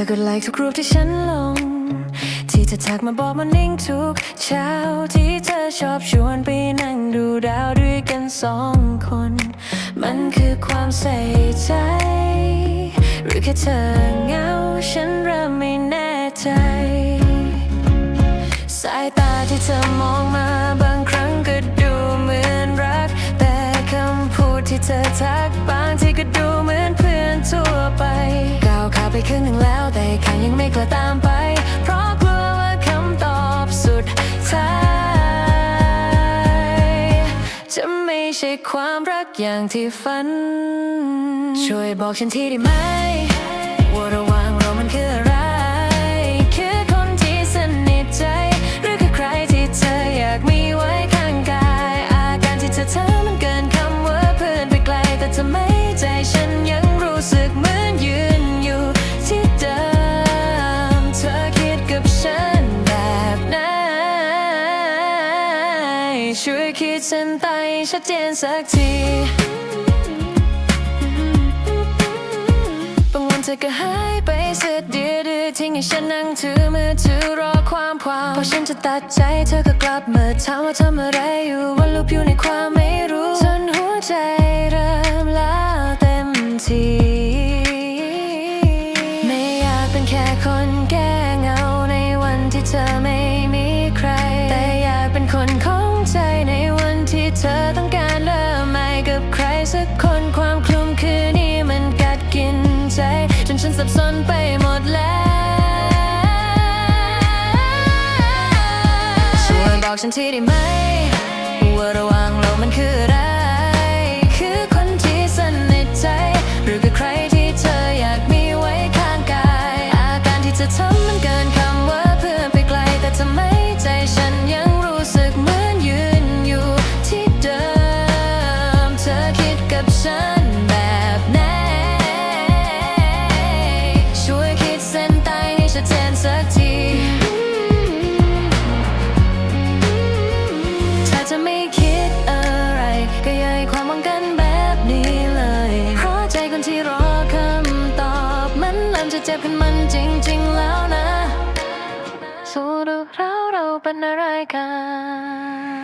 อก็ไลค์ทุกรูปที่ฉันลง ที่เธอทักมาบอกมันนิ่งทุกเช้าที่เธอชอบชวนไปนั่งดูดาวด้วยกันสองคน มันคือความใส่ใจ หรือแค่เธอเหงาฉันเริ่มไม่แน่ใจ สายตาที่เธอมองมาบางครั้งก็ดูเหมือนรัก แต่คำพูดที่เธอทักบางทีก็ดูเหมือนเพื่อนทั่วไป ไปครึ่งหนึ่งแล้วแต่อีกข้างยังไม่กล้าตามไป เพราะกลัวว่าคำตอบสุดท้าย จะไม่ใช่ความรักอย่างที่ฝัน ช่วยบอกฉันทีได้ไหม ว่าระหว่างเรามันคืออะไรคือคนที่สนิทใจ หรือคือใครที่เธออยากมีไว้ข้างกาย อาการที่เธอทำมันเกินคำว่าเพื่อนไปไกลแต่ทำไม ช่วยคิดเส้นใต้ชัดเจนสักทีบางวันเธอก็หายไปเสียเดียดื้อทิ้งให้ฉันนั่งถือมือถือรอความความพอฉันจะตัดใจเธอก็กลับมาถามว่าทำอะไรอยู่วันลูบอยู่ในความไม่รู้จนหัวใจเริ่มละ นฉันสับสนไปหมดแล้วช่วยบอกฉันทีได้ไหม ว่าระหว่างเรามันคืออะไร คือคนที่สนิทใจ หรือคือใครที่เธออยากมีไว้ข้างกาย อาการที่เธอทำมันเกินคำว่าเพื่อนไปไกล แต่ทำไมใจฉันยังรู้สึกเหมือนยืนอยู่ที่เดิม เธอคิดกับฉัน เจนสักทีถ้าจะไม่คิดอะไร ก็อย่าให้ความหวังกันแบบนี้เลย เพราะใจคนที่รอคำตอบมันเริ่มจะเจ็บขึ้นมันจริง ๆ แล้วนะ สู้ดูเราเราเป็นอะไรกัน